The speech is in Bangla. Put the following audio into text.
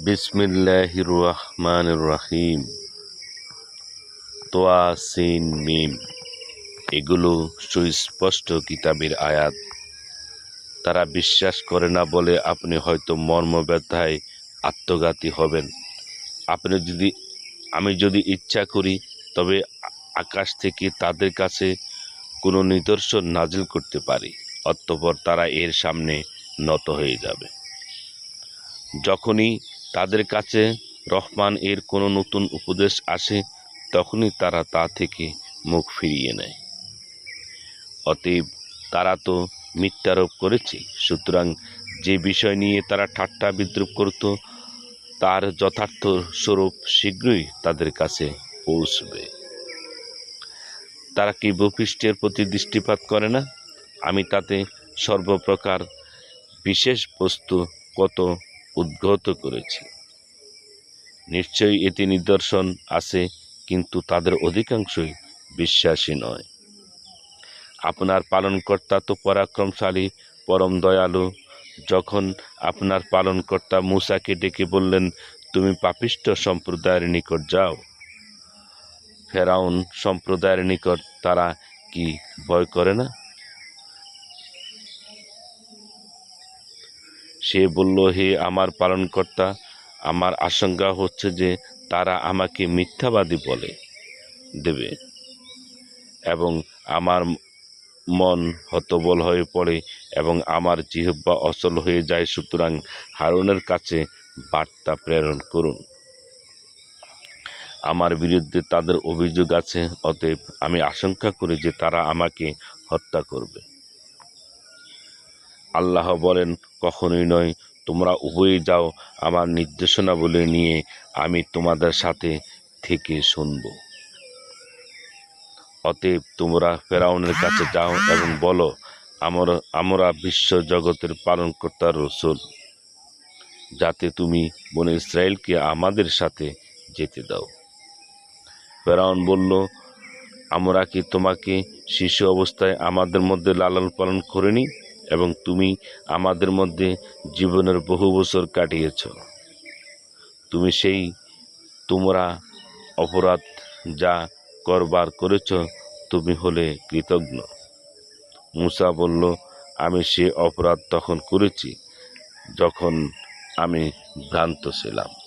বিসমিল্লাহির রহমানির রহিম তোয়া সিন মিম। এগুলো সুস্পষ্ট কিতাবের আয়াত। তারা বিশ্বাস করে না বলে আপনি হয়তো মর্মব্যথায় আত্মঘাতী হবেন। আপনি যদি, আমি যদি ইচ্ছা করি, তবে আকাশ থেকে তাদের কাছে কোনো নিদর্শন নাজিল করতে পারি, অতঃপর তারা এর সামনে নত হয়ে যাবে। যখনই তাদের কাছে রহমান এর কোনো নতুন উপদেশ আসে, তখনই তারা তা থেকে মুখ ফিরিয়ে নেয়। অতএব তারা তো মিথ্যারোপ করেছে, সুতরাং যে বিষয় নিয়ে তারা ঠাট্টা বিদ্রুপ করত, তার যথার্থ স্বরূপ শীঘ্রই তাদের কাছে পৌঁছবে। তারা কি ভূপৃষ্ঠের প্রতি দৃষ্টিপাত করে না? আমি তাতে সর্বপ্রকার বিশেষ বস্তু কত উদ্গত করেছি। নিশ্চয়ই এতে নিদর্শন আছে, কিন্তু তাদের অধিকাংশই বিশ্বাসী নয়। আপনার পালনকর্তা তো পরাক্রমশালী, পরম দয়ালু। যখন আপনার পালনকর্তা মূসাকে ডেকে বললেন, তুমি পাপিষ্ট সম্প্রদায়ের নিকট যাও। ফেরাউন সম্প্রদায়ের নিকট তারা কি ভয় করে না? সে বলল, হে আমার পালনকর্তা, আমার আশঙ্কা হচ্ছে যে তারা আমাকে মিথ্যাবাদী বলে দেবে এবং আমার মন হতবল হয়ে পড়ে এবং আমার জিহ্বা অচল হয়ে যায়। সুতরাং হারুনের কাছে বার্তা প্রেরণ করুন। আমার বিরুদ্ধে তাদের অভিযোগ আছে, অতএব আমি আশঙ্কা করি যে তারা আমাকে হত্যা করবে। আল্লাহ বলেন, কখনোই নয়, তোমরা উভয়ে যাও, আমার নির্দেশনাবলী নিয়ে আমি তোমাদের সাথে থেকে শুনব। অতএব তোমরা ফেরাউনের কাছে যাও এবং বলো, আমরা আমরা বিশ্ব জগতের পালনকর্তার রসুল। যাতে তুমি বনে ইসরায়েলকে আমাদের সাথে যেতে দাও। ফেরাউন বলল, আমরা কি তোমাকে শিশু অবস্থায় আমাদের মধ্যে লালন পালন করিনি? এবং তুমি আমাদের মধ্যে জীবনের বহু বছর কাটিয়েছ। তুমি সেই তোমরা অপরাধ যা করবার করেছ, তুমি হলে কৃতজ্ঞ। মুসা বলল, আমি সে অপরাধ তখন করেছি যখন আমি ভ্রান্ত ছিলাম।